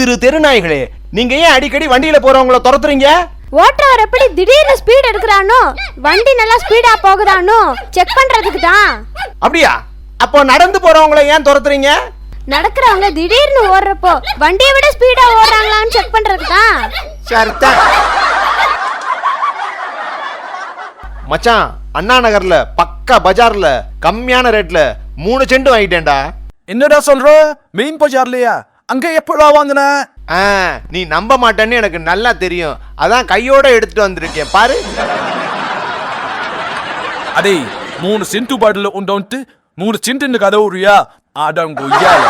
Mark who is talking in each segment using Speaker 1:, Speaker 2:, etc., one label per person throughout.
Speaker 1: திரு தெருநாய்களே நீங்க ஏன் அடிக்கடி வண்டியில போறவங்கள துரத்துறீங்க?
Speaker 2: ஓட்டுறவர் எப்படி திடீர்னு ஸ்பீட் எடுக்கிறானோ வண்டி நல்லா ஸ்பீடா போகுதானோ செக் பண்றதுக்கு தான்.
Speaker 1: அப்படியா? அப்போ நடந்து போறவங்கள ஏன் துரத்துறீங்க?
Speaker 2: நடக்கிறவங்க திடீர்னு ஓடுறப்போ வண்டியை விட ஸ்பீடா ஓடுறாங்களான்னு செக் பண்றதுக்கு தான்.
Speaker 1: சரிதான் மச்சான் அண்ணா நகர்ல பக்கா பஜார்ல கம்மியான ரேட்ல மூணு செண்டு வாங்கிட்டேன்டா.
Speaker 3: என்னடா சொல்ற? மெயின் பஜார்லையா? அங்க எப்படா வாங்கின
Speaker 1: ஆ நீ நம்ப மாட்டேன்னு எனக்கு நல்லா தெரியும் அதான் கையோட எடுத்துட்டு வந்திருக்கேன் பாரு
Speaker 3: అదే మూడు సెంటు బడులు ఉంటే మూడు చింటిండు కదా ఊరియా ఆడం గొయ్యాల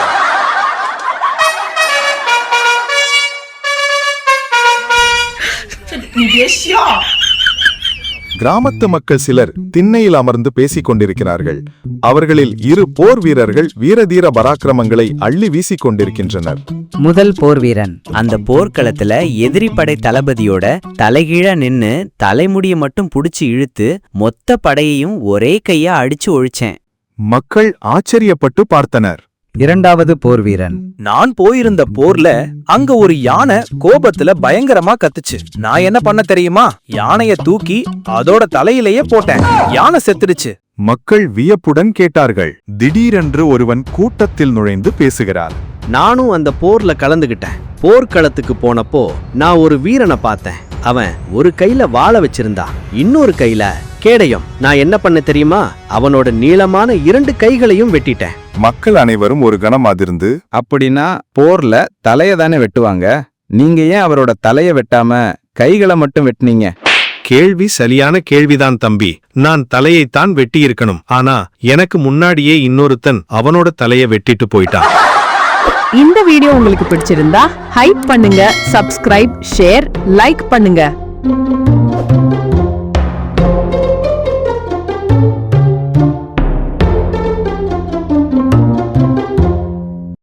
Speaker 4: கிராமத்து மக்கள் சிலர் திண்ணையில் அமர்ந்து பேசிக் கொண்டிருக்கிறார்கள். அவர்களில் இரு போர் வீரர்கள் வீரதீர பராக்கிரமங்களை அள்ளி வீசிக் கொண்டிருக்கின்றனர்.
Speaker 5: முதல் போர் வீரன். அந்த போர்க்களத்துல எதிரி படை தளபதியோட தலைகீழா நின்னு தலைமுடிய மட்டும் புடிச்சு இழுத்து மொத்த படையையும் ஒரே கையா அடிச்சு ஒழிச்சேன்.
Speaker 4: மக்கள் ஆச்சரியப்பட்டு பார்த்தனர்.
Speaker 5: இரண்டாவது போர் வீரன்.
Speaker 6: நான் போயிருந்த போர்ல அங்க ஒரு யானை கோபத்துல பயங்கரமா கத்துச்சு. நான் என்ன பண்ண தெரியுமா? யானைய தூக்கி அதோட தலையிலேயே போட்டேன். யானை செத்துடுச்சு.
Speaker 4: மக்கள் வியப்புடன் கேட்டார்கள். திடீரென்று ஒருவன் கூட்டத்தில் நுழைந்து பேசுகிறார்.
Speaker 7: நானும் அந்த போர்ல கலந்துகிட்டேன். போர்க்களத்துக்கு போனப்போ நான் ஒரு வீரனை பார்த்தேன். அவன் ஒரு கையில வாளை வச்சிருந்தான் இன்னொரு கையில கேடயம். நான் என்ன பண்ண தெரியுமா? அவனோட நீளமான இரண்டு கைகளையும் வெட்டிட்டேன்.
Speaker 4: மக்கள் அனைவரும் ஒரு கணம் அதிர்ந்து
Speaker 8: அப்படின்னா போர்ல தலைய தானே வெட்டுவாங்க? நீங்க ஏன் அவரோட தலைய வெட்டாம கைகளை மட்டும் வெட்டுனீங்க?
Speaker 9: கேள்வி சரியான கேள்விதான் தம்பி. நான் தலையைத்தான் வெட்டியிருக்கணும். ஆனா எனக்கு முன்னாடியே இன்னொருத்தன் அவனோட தலைய வெட்டிட்டு போயிட்டான்.
Speaker 10: இந்த வீடியோ உங்களுக்கு பிடிச்சிருந்தா ஹைப் பண்ணுங்க சப்ஸ்கிரைப் ஷேர் லைக் பண்ணுங்க.